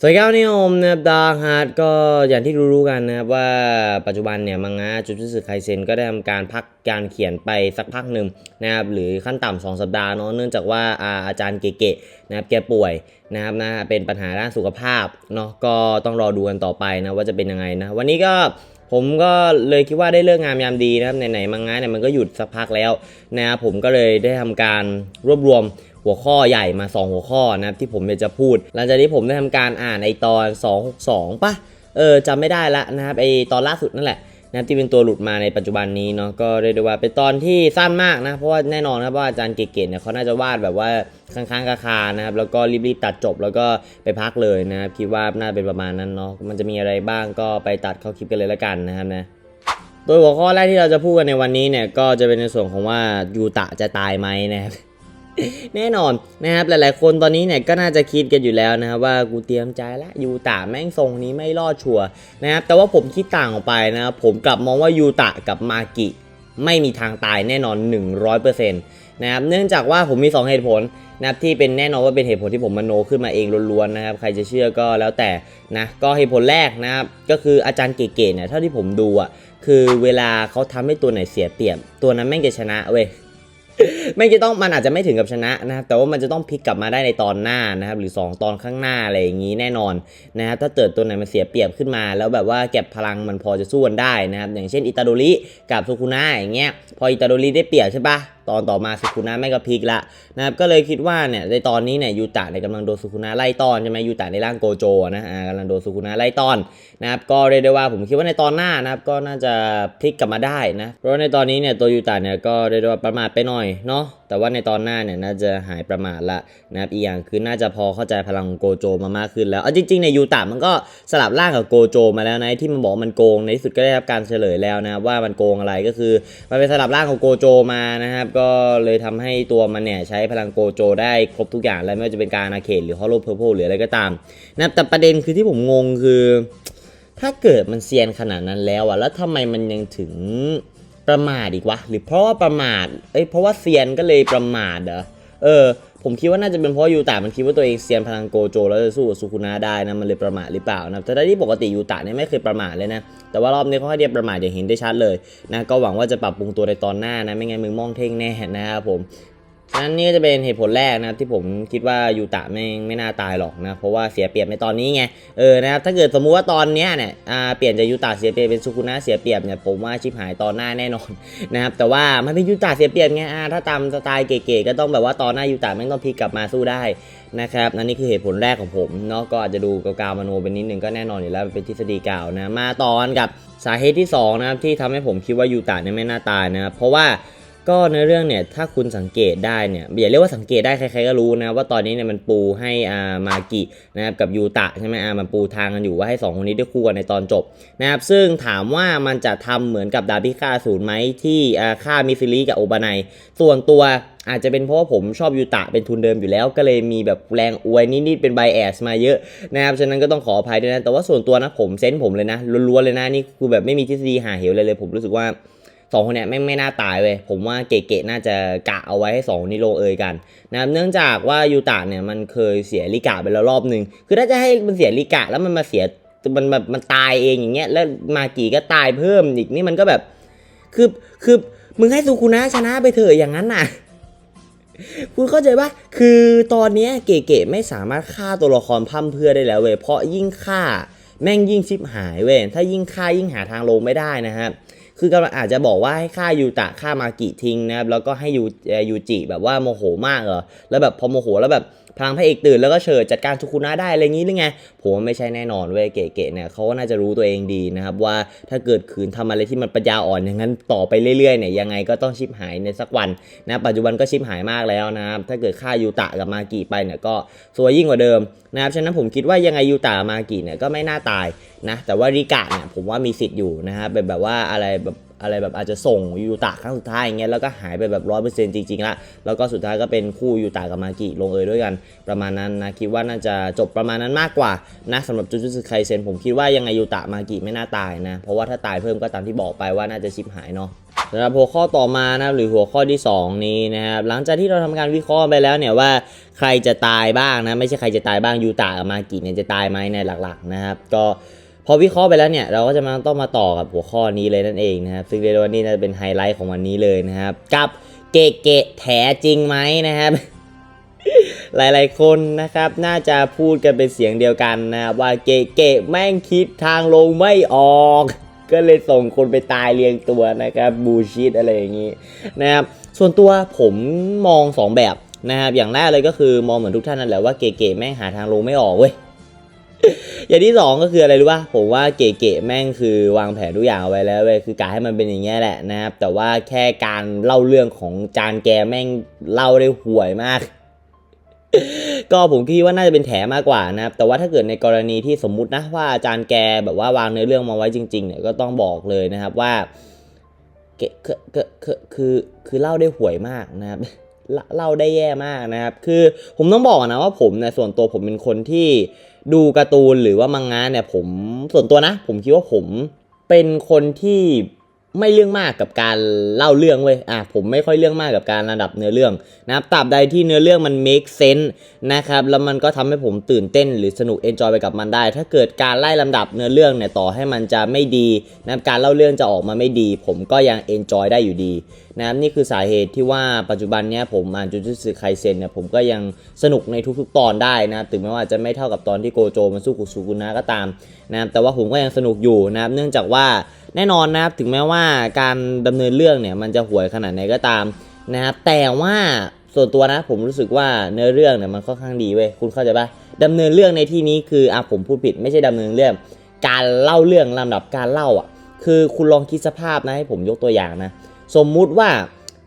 สวัสดีครับนิยมนะครับดาร์ฮาร์ดก็อย่างที่รู้ๆกันนะครับว่าปัจจุบันเนี่ยมังงะจุดจุสึไคเซนก็ได้ทำการพักการเขียนไปสักพักหนึ่งนะครับหรือขั้นต่ำสองสัปดาห์เนาะเนื่องจากว่าอาอาจารย์เก๋ๆนะครับแกป่วยนะครับนะเป็นปัญหาด้านสุขภาพเนาะก็ต้องรอดูกันต่อไปนะว่าจะเป็นยังไงนะวันนี้ก็ ผมก็เลยคิดว่าได้เลิกงามยามดีนะครับไหนๆมังงะเนี่ยมันก็หยุดสักพักแล้วนะครับผมก็เลยได้ทำการรวบรวมหัวข้อใหญ่มา 2 หัวข้อนะครับที่ผมจะพูด หลังจากที่ผมได้ทำการอ่านไอตอน 262ปะเออจำไม่ได้ละนะครับไอตอนล่าสุดนั่นแหละ นะที่เป็นตัวหลุดมาในปัจจุบันนี้เนาะก็เรียกได้ว่าเป็นตอนที่สั้นมากนะ เพราะว่าแน่นอนครับว่าอาจารย์เก๋ๆเนี่ยเขาน่าจะวาดแบบว่าค้างๆคาๆนะครับแล้วก็รีบๆตัดจบแล้วก็ไปพักเลยนะครับคิดว่าน่าเป็นประมาณนั้นเนาะมันจะมีอะไรบ้างก็ไปตัดเข้าคลิปกันเลยละกันนะครับนะโดยหัวข้อแรกที่เราจะพูดกันในวันนี้เนี่ยก็จะเป็นในส่วนของว่ายูตะจะตายไหมนะครับ แน่นอนนะครับหลายๆ คนตอนนี้เนี่ยก็น่าจะคิดกันอยู่แล้วนะครับว่ากูเตรียมใจแล้วยูตะแม่งทรงนี้ไม่รอดชัวนะครับแต่ว่าผมคิดต่างออกไปนะครับผมกลับมองว่ายูตะกับมากิไม่มีทางตายแน่นอน 100%นะครับเนื่องจากว่าผมมี 2 เหตุผลนะครับที่เป็นแน่นอนว่าเป็นเหตุผลที่ผมมโนขึ้นมาเองล้วนๆนะครับใครจะเชื่อก็แล้วแต่นะก็เหตุผลแรกนะครับก็คืออาจารย์เก๋ๆเนี่ยเท่าที่ผมดูอะคือเวลาเขาทำให้ตัวไหนเสียเปรียบตัวนั้นแม่งจะชนะเว้ย ไม่จะต้องมันอาจจะไม่ถึงกับชนะนะครับแต่ว่ามันจะต้องพลิกกลับมาได้ในตอนหน้านะครับหรือ 2 ตอนข้างหน้าอะไรอย่างนี้แน่นอนนะครับถ้าเกิดตัวไหนมันเสียเปรียบขึ้นมา แล้วแบบว่าเก็บพลังมันพอจะสู้กันได้นะครับอย่างเช่นอิตาโดริกับซูคุนะอย่างเงี้ยพออิตาโดริได้เปรียบใช่ปะ ตอนต่อมาซูคุนะไม่งก็พลิกละนะครับก็เลยคิดว่าเนี่ยในตอนนี้เนี่ยยูตะเนี่ยกำลังโดนซูคุนะไล่ต้อนใช่ไหมยูตะในร่างโกโจนะอ่ากำลังโดนซูคุนะไล่ต้อนนะครับก็เรียกได้ว่าผมคิดว่าในตอนหน้านะครับก็น่าจะพลิกกลับมาได้นะเพราะในตอนนี้เนี่ยตัวยูตาเนี่ยก็เรียกได้ว่าประมาทไปหน่อยเนาะแต่ว่าในตอนหน้าเนี่ยน่าจะหายประมาทละนะครับอีกอย่างคือน่าจะพอเข้าใจพลังโกโจมามากขึ้นแล้วเอาจริงๆในยูตามันก็สลับร่างกับโกโจมาแล้วนะที่มันบอกมันโกงในที่สุดก็ได้รับการเฉลยแล้วนะครับว่ามันโกงอะไรก็คือมันเป็นสลับร่างของโกโจมานะครับก็เลยทำให้ตัวมันเนี่ยใช้พลังโกโจได้ครบทุกอย่างแล้วไม่ว่าจะเป็นการอาเขตหรือฮอลโลเพอร์โพหรืออะไรก็ตามนะแต่ประเด็นคือที่ผมงงคือ ถ้าเกิดมันเซียนขนาดนั้นแล้วอะแล้วทำไมมันยังถึงประมาทอีกวะหรือเพราะว่าประมาทเอ้ยเพราะว่าเซียนก็เลยประมาทเหรอเออ ผมคิดว่าน่าจะเป็นเพราะยูตะมันคิดว่าตัวเองเซียนพลังโกโจ แล้วจะสู้กับซูคุนะได้นะมันเลยประมาทหรือเปล่านะแต่ที่ปกติยูตะเนี่ยไม่เคยประมาทเลยนะแต่ว่ารอบนี้เขาให้เดียประมาทอย่างเห็นได้ชัดเลยนะก็หวังว่าจะปรับปรุงตัวในตอนหน้านะไม่งั้นมึงมองเท่งแน่นะครับผม นั่นนี่จะเป็นเหตุผลแรกนะที่ผมคิดว่ายูตะไม่ไม่น่าตายหรอกนะ เพราะว่าเสียเปรียบในตอนนี้ไงเออนะครับถ้าเกิดสมมุติว่าตอนเนี้ยเนี่ยอ่าเปลี่ยนจากยูตะเสียเปรียบเป็นซูคุนะเสียเปรียบเนี่ยผมว่าชิบหายตอนหน้าแน่นอนนะครับแต่ว่ามันเป็นยูตะเสียเปรียบไงอ่าถ้าตามสไตล์เก๋ๆก็ต้องแบบว่าตอนหน้ายูตะแม่ต้องพลิกกลับมาสู้ได้นะครับนั่นนี่คือเหตุผลแรกของผมเนาะก็อาจจะดูกาวๆมโนเป็นนิดนึงก็แน่นอนอยู่แล้วเป็นทฤษฎีกล่าวนะมาตอนกับสาเหตุที่สองนะครับที่ทำให้ผมคิดว่ายูตะเนี่ยไม่น่าตายนะครับเพราะว่า ก็ในเรื่องเนี่ยถ้าคุณสังเกตได้เนี่ยอย่าเรียกว่าสังเกตได้ใครๆก็รู้นะว่าตอนนี้เนี่ยมันปูให้อามากินะครับกับยูตะใช่ไหมอามันปูทางกันอยู่ว่าให้สองคนนี้ได้คู่กันในตอนจบนะครับซึ่งถามว่ามันจะทำเหมือนกับดาบิค่าศูนย์ไหมที่อาฆ่ามิซิลิกับโอบานายส่วนตัวอาจจะเป็นเพราะว่าผมชอบยูตะเป็นทุนเดิมอยู่แล้ว ก็เลยมีแบบแรงอวยนิดๆเป็นไบแอสมาเยอะนะครับฉะนั้นก็ต้องขออภัยด้วยนะแต่ว่าส่วนตัวนะผมเซนส์ผมเลยนะล้วนๆเลยนะนี่คือแบบไม่มีทฤษฎีหาเหวเลยเลย ผมรู้สึกว่า สองคนเนี้ยไม่ไม่น่าตายเว้ยผมว่าเก๋ๆน่าจะกะเอาไว้ให้สองนี้ลงเอยกันนะครับเนื่องจากว่ายูตะเนี่ยมันเคยเสียลิกะไปแล้วรอบหนึ่งคือถ้าจะให้มันเสียลิกะแล้วมันมาเสียมันแบบมันตายเองอย่างเงี้ยแล้วมากีก็ตายเพิ่มอีกนี่มันก็แบบคือคือมึงให้ซูคุนะชนะไปเถอะอย่างนั้นน่ะคุณเข้าใจปะคือตอนเนี้ยเก๋ๆไม่สามารถฆ่าตัวละครพร่ำเพื่อได้แล้วเว้ยเพราะยิ่งฆ่าแม่งยิ่งชิบหายเว้ยถ้ายิ่งฆ่ายิ่งหาทางลงไม่ได้นะครับ คือกำลังอาจจะบอกว่าให้ฆ่ายูตะฆ่ามากิทิ้งนะครับแล้วก็ให้ยูยูจิแบบว่าโมโหมากเหรอแล้วแบบพอโมโหแล้วแบบ พลังพระเอกตื่นแล้วก็เฉิดจัดการทุคุนะได้อะไรอย่างนี้หรือไงผมว่าไม่ใช่แน่นอนเว้ยเก๋ๆเนี่ยเขาก็น่าจะรู้ตัวเองดีนะครับว่าถ้าเกิดขืนทำอะไรที่มันปัญญาอ่อนอย่างนั้นต่อไปเรื่อยๆเนี่ยยังไงก็ต้องชิบหายในสักวันนะปัจจุบันก็ชิบหายมากแล้วนะครับถ้าเกิดฆ่ายูตะกับมากิไปเนี่ยก็ซวยยิ่งกว่าเดิมนะครับฉะนั้นผมคิดว่ายังไงยูตะมากิเนี่ยก็ไม่น่าตายนะแต่ว่าริกะเนี่ยผมว่ามีสิทธิ์อยู่นะครับเป็นแบบว่าอะไรแบบ อะไรแบบอาจจะส่งยูตะครั้งสุดท้ายอย่างเงี้ยแล้วก็หายไปแบบร้อยเปอร์เซ็นต์จริงๆละแล้วก็สุดท้ายก็เป็นคู่ยูตะกับมากิลงเอยด้วยกัน ประมาณนั้นนะคิดว่าน่าจะจบประมาณนั้นมากกว่านะสำหรับจูจูสึไคเซนผมคิดว่ายังไงยูตะมากิไม่น่าตายนะ เพราะว่าถ้าตายเพิ่มก็ตามที่บอกไปว่าน่าจะชิบหายเนาะสำหรับหัวข้อต่อมานะหรือหัวข้อที่ 2 นี้นะครับหลังจากที่เราทำการวิเคราะห์ไปแล้วเนี่ยว่าใครจะตายบ้างนะไม่ใช่ใครจะตายบ้างยูตะกับมากิเนี่ยจะตายไหมในหลักๆนะครับก็ พอวิเคราะห์ไปแล้วเนี่ยเราก็จะมาต้องมาต่อกับหัวข้อนี้เลยนั่นเองนะครับซึ่งเรียกได้ว่านี่น่าจะเป็นไฮไลท์ของวันนี้เลยนะครับ กับเกะเกะแถจริงไหมนะครับ หลายๆคนนะครับน่าจะพูดกันเป็นเสียงเดียวกันนะครับว่าเกะเกะแม่งคิดทางลงไม่ออกก็เลยส่งคนไปตายเรียงตัวนะครับบูชิดอะไรอย่างนี้นะครับส่วนตัวผมมองสองแบบนะครับอย่างแรกเลยก็คือมองเหมือนทุกท่านนั่นแหละว่าเก๋ๆแม่งหาทางลงไม่ออกเว้ย อย่างที่สองก็คืออะไรรู้ป่ะผมว่าเก๋ๆแม่งคือวางแผนทุกอย่างเอาไว้แล้วเว้ยคือกะให้มันเป็นอย่างเงี้ยแหละนะครับ แต่ว่าแค่การเล่าเรื่องของจานแกแม่งเล่าได้ห่วยมาก ก็ผมคิดว่าน่าจะเป็นแถมากกว่านะครับ แต่ว่าถ้าเกิดในกรณีที่สมมุตินะว่าอาจารย์แกแบบว่าวางเนื้อเรื่องมาไว้จริง ๆ เนี่ยก็ต้องบอกเลยนะครับว่าเกคือคือคือคือคือเล่าได้ห่วยมากนะครับ เล่าได้แย่มากนะครับ คือผมต้องบอกนะว่าผมเนี่ยส่วนตัวผมเป็นคนที่ดูการ์ตูนหรือว่ามังงะเนี่ยผมส่วนตัวนะ ผมคิดว่าผมเป็นคนที่ไม่เรื่องมากกับการเล่าเรื่องเว้ย อะผมไม่ค่อยเรื่องมากกับการระดับเนื้อเรื่องนะครับตราบใดที่เนื้อเรื่องมัน make sense นะครับ แล้วมันก็ทำให้ผมตื่นเต้นหรือสนุก enjoy ไปกับมันได้ ถ้าเกิดการไล่ลำดับเนื้อเรื่องเนี่ยต่อให้มันจะไม่ดีนะครับการเล่าเรื่องจะออกมาไม่ดี ผมก็ยัง enjoy ได้อยู่ดี นะครับนี่คือสาเหตุที่ว่าปัจจุบันเนี้ยผมอ่านจูจูสึไคเซนเนี่ยผมก็ยังสนุกในทุกๆ ตอนได้นะถึงแม้ว่าจะไม่เท่ากับตอนที่โกโจมันสู้กุสุกุนะก็ตามนะครับแต่ว่าผมก็ยังสนุกอยู่นะครับเนื่องจากว่าแน่นอนนะครับถึงแม้ว่าการดำเนินเรื่องเนี่ยมันจะห่วยขนาดไหนก็ตามนะครับแต่ว่าส่วนตัวนะผมรู้สึกว่าเนื้อเรื่องเนี่ยมันค่อนข้างดีเว้ยคุณเข้าใจปะดำเนินเรื่องในที่นี้คืออะผมพูดผิดไม่ใช่ดำเนินเรื่อง การเล่าเรื่องลำดับการเล่าอะคือคุณลองคิดสภาพนะให้ผมยกตัวอย่างนะ สมมุติว่า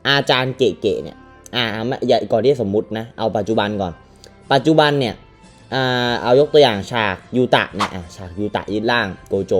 อาจารย์เก๋ๆเนี่ยอ่าไม่อย่าก่อนที่สมมุตินะเอาปัจจุบันก่อน ปัจจุบันเนี่ยอ่าเอายกตัวอย่างฉากยูตะเนี่ยอะฉากยูตะยึดล่างโกโจ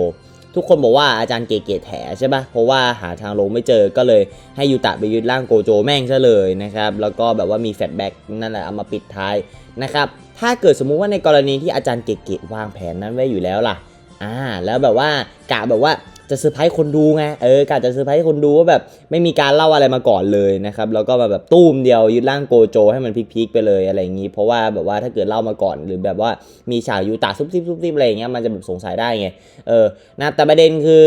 ทุกคนบอกว่าอาจารย์เก๋ๆแถใช่ปะเพราะว่าหาทางลงไม่เจอก็เลยให้ยูตะไปยึดร่างโกโจแม่งซะเลยนะครับแล้วก็แบบว่ามีแฟลชแบ็กนั่นแหละเอามาปิดท้ายนะครับถ้าเกิดสมมุติว่าในกรณีที่อาจารย์เก๋ๆวางแผนนั้นไว้อยู่แล้วล่ะอ่าแล้วแบบว่ากะแบบว่า จะเซอร์ไพรส์คนดูไงเออกะจะเซอร์ไพรส์คนดูว่าแบบไม่มีการเล่าอะไรมาก่อนเลยนะครับแล้วก็แบบแบบตุ้มเดียวยึดร่างโกโจ ให้มันพีคๆไปเลยอะไรอย่างนี้ เพราะว่าแบบว่าถ้าเกิดเล่ามาก่อนหรือแบบว่ามีฉากยูตาซุบซิบซุบซิบอะไรอย่างเงี้ยมันจะแบบสงสัยได้ไงเออนะแต่ประเด็นคือ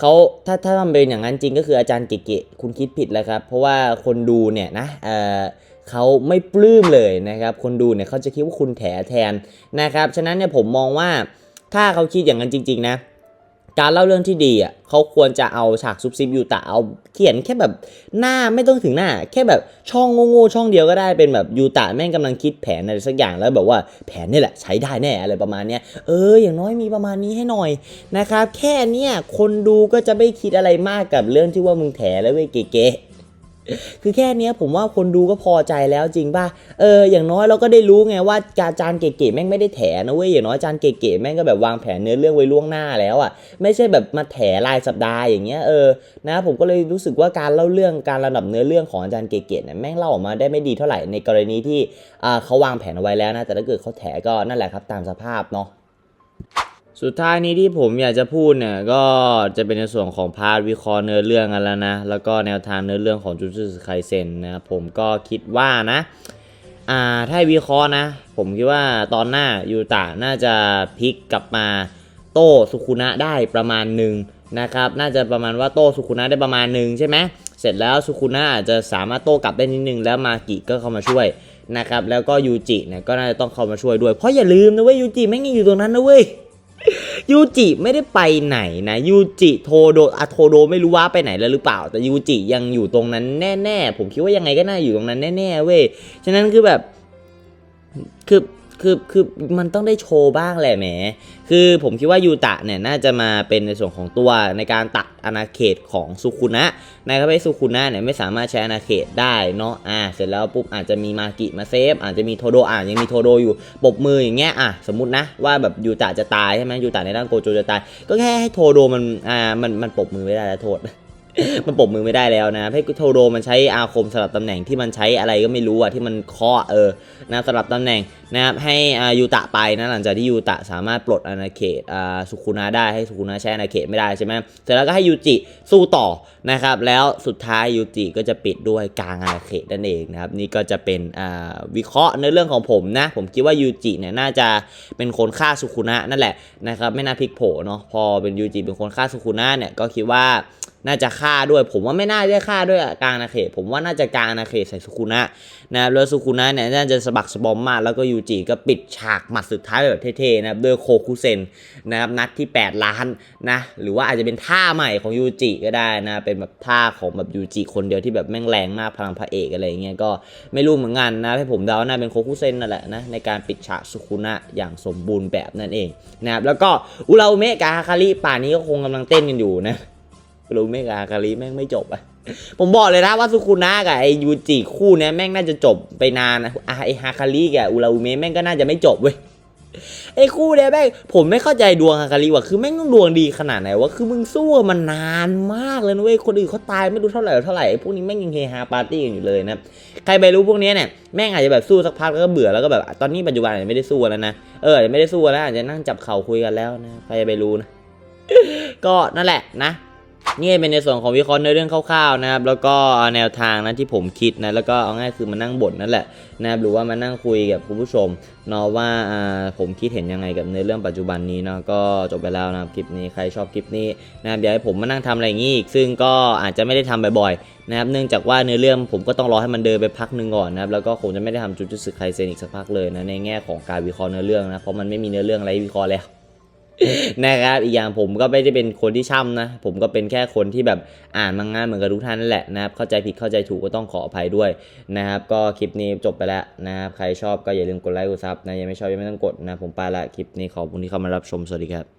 เขาถ้าถ้าทำเป็นอย่างนั้นจริงก็คืออาจารย์เก๋ๆคุณคิดผิดแล้วครับ เพราะว่าคนดูเนี่ยนะเออเขาไม่ปลื้มเลยนะครับ คนดูเนี่ยเขาจะคิดว่าคุณแถแทนนะครับ ฉะนั้นเนี่ยผมมองว่าถ้าเขาคิดอย่างนั้นจริง ๆ นะ การเล่าเรื่องที่ดีอะเขาควรจะเอาฉากซุบซิบอยู่ตะเอาเขียนแค่แบบหน้าไม่ต้องถึงหน้า แค่แบบช่องโง่ๆช่องเดียวก็ได้เป็นแบบยูตะแม่งกำลังคิดแผนอะไรสักอย่างแล้วแบบว่าแผนนี่แหละใช้ได้แน่อะไรประมาณเนี้ยเอออย่างน้อยมีประมาณนี้ให้หน่อยนะครับแค่เนี้ยคนดูก็จะไม่คิดอะไรมากกับเรื่องที่ว่ามึงแถแล้วเว้ยเก๋ๆ คือแค่เนี้ยผมว่าคนดูก็พอใจแล้วจริงป่ะ เออ อย่างน้อยเราก็ได้รู้ไงว่าอาจารย์เก๋ๆแม่งไม่ได้แถนะเว้ย อย่างน้อยอาจารย์เก๋ๆแม่งก็แบบวางแผนเนื้อเรื่องไว้ล่วงหน้าแล้วอะ ไม่ใช่แบบมาแถรายสัปดาห์อย่างเงี้ย เออ นะ ผมก็เลยรู้สึกว่าการเล่าเรื่องการระดับเนื้อเรื่องของอาจารย์เก๋ๆเนี่ยแม่งเล่าออกมาได้ไม่ดีเท่าไหร่ในกรณีที่อ่าเขาวางแผนเอาไว้แล้วนะ แต่ถ้าเกิดเขาแถก็นั่นแหละครับตามสภาพเนาะ สุดท้ายนี้ที่ผมอยากจะพูดเนี่ยก็จะเป็นในส่วนของพาร์ทวิเคราะห์เนื้อเรื่องกันแล้วนะ แล้วก็แนวทางเนื้อเรื่องของจูจูสไคเซนนะครับผมก็คิดว่านะอ่าถ้าวิเคราะห์นะ ผมคิดว่าตอนหน้ายูตะน่าจะพลิกกลับมาโต้สุคุนะได้ประมาณหนึ่งนะครับ น่าจะประมาณว่าโต้สุคุนะได้ประมาณหนึ่งใช่ไหมเสร็จแล้วสุคุนะอาจจะสามารถโต้กลับได้นิดนึงแล้วมากิก็เข้ามาช่วยนะครับ แล้วก็ยูจิเนี่ยก็น่าจะต้องเข้ามาช่วยด้วย เพราะอย่าลืมนะเว้ยยูจิแม่งยังอยู่ตรงนั้นนะเว้ย ยูจิไม่ได้ไปไหนนะยูจิโทโดอะโทโดไม่รู้ว่าไปไหนแล้วหรือเปล่า แต่ยูจิยังอยู่ตรงนั้นแน่ ๆ ผมคิดว่ายังไงก็น่าอยู่ตรงนั้นแน่ๆเว้ยฉะนั้นคือแบบคือ คือคือมันต้องได้โชว์บ้างแหละแหม คือผมคิดว่ายูตะเนี่ยน่าจะมาเป็นในส่วนของตัวในการตัดอาณาเขตของสุคุนะนะครับให้สุคุนะเนี่ยไม่สามารถใช้อาณาเขตได้เนาะอ่าเสร็จแล้วปุ๊บอาจจะมีมากิมาเซฟ อาจจะมีโทโดอ่ายังมีโทโดอยู่ปบมืออย่างเงี้ยอะสมมตินะว่าแบบยูตะจะตายใช่ไหมยูตะในร่างโกโจจะตาย ก็แค่ให้โทโดมันอ่ามันมันปบมือไม่ได้แล้วโทษ มันปบมือไม่ได้แล้วนะให้โทโดมันใช้อาคมสลับตำแหน่งที่มันใช้อะไรก็ไม่รู้อะที่มันเคาะเออนะสลับตำแหน่งนะครับให้อายูตะไปนะหลังจากที่ยูตะสามารถปลดอาณาเขตอ่าสุคุนะได้ให้สุคุนะใช้อาณาเขตไม่ได้ใช่ไหมเสร็จแล้วก็ให้ยูจิสู้ต่อนะครับแล้วสุดท้ายยูจิก็จะปิดด้วยกลางอาณาเขตนั่นเองนะครับนี่ก็จะเป็นอ่าวิเคราะห์ในเรื่องของผมนะผมคิดว่ายูจิเนี่ยน่าจะเป็นคนฆ่าสุคุนะนั่นแหละนะครับไม่น่าพลิกโผเนาะพอเป็นยูจิเป็นคนฆ่าสุคุนะเนี่ยก็คิดว่า น่าจะฆ่าด้วย ผมว่าไม่น่าได้ฆ่าด้วยกลางอาเขต ผมว่าน่าจะกลางอาเขตใส่สุคุนะนะครับแล้วสุคุนะเนี่ยน่าจะสะบักสะบอมมากแล้วก็ยูจิก็ปิดฉากหมัดสุดท้ายแบบเท่ๆนะครับด้วยโคคุเซนนะครับนัดที่ 8 ล้านนะหรือว่าอาจจะเป็นท่าใหม่ของยูจิก็ได้นะเป็นแบบท่าของแบบยูจิคนเดียวที่แบบแม่งแรงมากพลังพระเอกอะไรเงี้ยก็ไม่รู้เหมือนกันนะให้ผมเดาน่าเป็นโคคุเซนนั่นแหละนะในการปิดฉากสุคุนะอย่างสมบูรณ์แบบนั่นเองนะครับแล้วก็อุราเมะกับฮาคาริป่านนี้ก็คงกำลังเต้นกันอยู่นะ รู้ไม่กาการีแม่งไม่จบอะผมบอกเลยนะว่าสุคุนะกับไอยูจิคู่เนี้ยแม่งน่าจะจบไปนานนะอะไอฮาคาริกับอุราอุเมะแม่งก็น่าจะไม่จบเว้ยไอคู่เนี้ยแม่งผมไม่เข้าใจดวงฮาคาริว่ะคือแม่งต้องดวงดีขนาดไหนวะคือมึงสู้มันนานมากเลยนะเว้ยคนอื่นเขาตายไม่รู้เท่าไหร่เท่าไหร่ไอ้พวกนี้แม่งยังเฮฮาปาร์ตี้กันอยู่เลยนะใครไปรู้พวกเนี้ยเนี่ยแม่งอาจจะแบบสู้สักพักแล้วก็เบื่อแล้วก็แบบตอนนี้ปัจจุบันอาจจะไม่ได้สู้แล้วนะเอออาจจะไม่ได้สู้แล้วอาจจะนั่งจับเข่าคุยกันแล้วนะใครจะไปรู้นะก็นั่นแหละนะ นี่เป็นในส่วนของวิเคราะห์ในเรื่องคร่าวๆนะครับ แล้วก็แนวทางนะที่ผมคิดนะ แล้วก็เอาง่ายคือมานั่งบ่นนั่นแหละนะครับ หรือว่ามานั่งคุยกับคุณผู้ชมเนาะว่าผมคิดเห็นยังไงกับในเรื่องปัจจุบันนี้เนาะ ก็จบไปแล้วนะครับคลิปนี้ ใครชอบคลิปนี้นะครับเดี๋ยวให้ผมมานั่งทำอะไรอย่างนี้อีก ซึ่งก็อาจจะไม่ได้ทำบ่อยๆนะครับ เนื่องจากว่าเนื้อเรื่องผมก็ต้องรอให้มันเดินไปพักหนึ่งก่อนนะครับ แล้วก็คงจะไม่ได้ทำจุดจุดสึกไคเซนอีกสักพักเลยนะ ในแง่ของการวิเคราะห์เนื้อเรื่องนะ เพราะมันไม่มีเนื้อเรื่องอะไรวิเคราะห์แล้ว นะครับอีกอย่างผมก็ไม่ได้เป็นคนที่ช่ำนะ ผมก็เป็นแค่คนที่แบบอ่านมังงะเหมือนกับทุกท่านนั่นแหละนะครับ เข้าใจผิดเข้าใจถูกก็ต้องขออภัยด้วยนะครับ ก็คลิปนี้จบไปแล้วนะครับ ใครชอบก็อย่าลืมกดไลค์กดซับนะยังไม่ชอบยังไม่ต้องกดนะ ผมไปละคลิปนี้ขอบคุณที่เข้ามารับชมสวัสดีครับ